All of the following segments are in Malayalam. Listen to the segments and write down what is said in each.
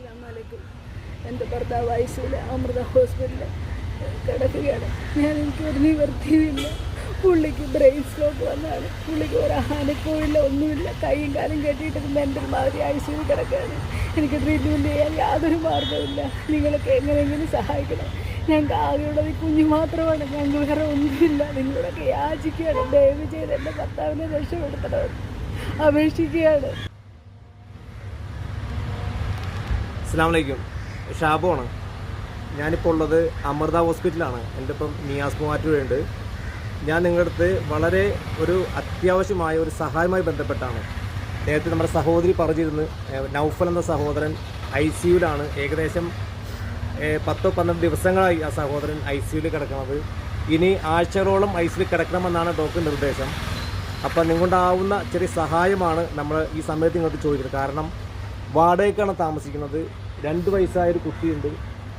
അസ്സലാമലൈക്കും എന്റെ ഭർത്താവ് ഐസിയിൽ അമൃത ഹോസ്പിറ്റലിൽ കിടക്കുകയാണ്. ഞാൻ എനിക്ക് ഒരു നിവർത്തിയുമില്ല പുള്ളിക്ക് ബ്രെയിൻ സ്ട്രോക്ക് വന്നാണ്. പുള്ളിക്ക് ഒരു ആനക്കവും ഒന്നുമില്ല. കൈയും കാലും കെട്ടിയിട്ട് എന്റെ മാതിരി ഐസിയിൽ കിടക്കുകയാണ്. എനിക്ക് ട്രീറ്റ്മെന്റ് ചെയ്യാൻ യാതൊരു മാർഗമില്ല നിങ്ങളൊക്കെ എങ്ങനെയെങ്കിലും സഹായിക്കണം? ഞങ്ങൾക്ക് ആകെയുള്ളത് കുഞ്ഞു മാത്രമാണ്. ഞങ്ങൾ വേറെ ഒന്നുമില്ല. നിങ്ങളൊക്കെ യാചിക്കുകയാണ്. ദയവ് ചെയ്ത് എന്റെ ഭർത്താവിനെ രക്ഷപ്പെടുത്തണമെന്ന് അപേക്ഷിക്കുകയാണ്. അസ്സാം വലൈക്കും ഷാബുവാണ്. ഞാനിപ്പോൾ ഉള്ളത് അമൃത ഹോസ്പിറ്റലാണ്. എന്റെ ഇപ്പം നിയാസ് മൂവാറ്റുപുഴയുണ്ട്. ഞാൻ നിങ്ങളുടെ അടുത്ത് വളരെ ഒരു അത്യാവശ്യമായ ഒരു സഹായമായി ബന്ധപ്പെട്ടാണ്. നേരത്തെ നമ്മുടെ സഹോദരി പറഞ്ഞിരുന്നു നൗഫൽ എന്ന സഹോദരൻ ഐ സിയുലാണ് ഏകദേശം പത്തോ പന്ത്രണ്ട് ദിവസങ്ങളായി ആ സഹോദരൻ ഐ സിയുയിൽ കിടക്കുന്നത്. ഇനി ആഴ്ചകളോളം ഐ സിയിൽ കിടക്കണമെന്നാണ് ഡോക്ടർ നിർദ്ദേശം. അപ്പം നിങ്ങളുണ്ടാവുന്ന ചെറിയ സഹായമാണ് നമ്മൾ ഈ സമയത്ത് നിങ്ങൾക്ക് ചോദിക്കുന്നത്. കാരണം വാടകയ്ക്കാണ് താമസിക്കുന്നത്. രണ്ട് വയസ്സായ ഒരു കുട്ടിയുണ്ട്.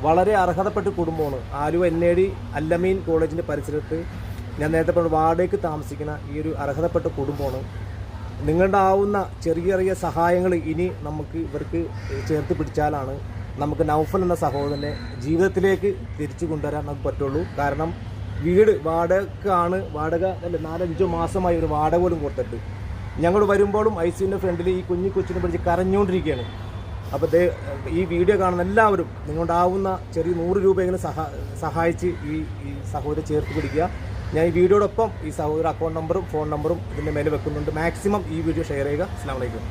വളരെ അർഹതപ്പെട്ട കുടുംബമാണ്. Aluva N A D Alameen കോളേജിന്റെ പരിസരത്ത് ഞാൻ നേരത്തെ പറഞ്ഞ വാടകയ്ക്ക് താമസിക്കുന്ന ഈ ഒരു അർഹതപ്പെട്ട കുടുംബമാണ്. നിങ്ങളുടെ ആവുന്ന ചെറിയ ചെറിയ സഹായങ്ങൾ ഇനി നമുക്ക് ഇവർക്ക് ചേർത്ത് പിടിച്ചാലാണ് നമുക്ക് നൗഫൽ എന്ന സഹോദരനെ ജീവിതത്തിലേക്ക് തിരിച്ചു കൊണ്ടുവരാൻ നമുക്ക് പറ്റുള്ളൂ. കാരണം വീട് വാടകക്കാണ് വാടക അല്ല നാലഞ്ചോ മാസമായി ഒരു വാടക പോലും കൊടുത്തിട്ട്. ഞങ്ങൾ വരുമ്പോഴും ഐ സിന്റെ ഫ്രണ്ടിൽ ഈ കുഞ്ഞു കൊച്ചിനെ പിടിച്ച് കരഞ്ഞുകൊണ്ടിരിക്കുകയാണ് അപ്പോൾ ദേ ഈ വീഡിയോ കാണുന്ന എല്ലാവരും നിങ്ങളുണ്ടാവുന്ന ചെറിയ നൂറ് രൂപയെങ്കിലും സഹാ സഹായിച്ച് ഈ ഈ സഹോദരി ചേർത്ത് പിടിക്കുക. ഞാൻ ഈ വീഡിയോടൊപ്പം ഈ സഹോദര അക്കൗണ്ട് നമ്പറും ഫോൺ നമ്പറും ഇതിന്റെ മേലെ വെക്കുന്നുണ്ട്. മാക്സിമം ഈ വീഡിയോ ഷെയർ ചെയ്യുക. അസ്സാം വലൈക്കും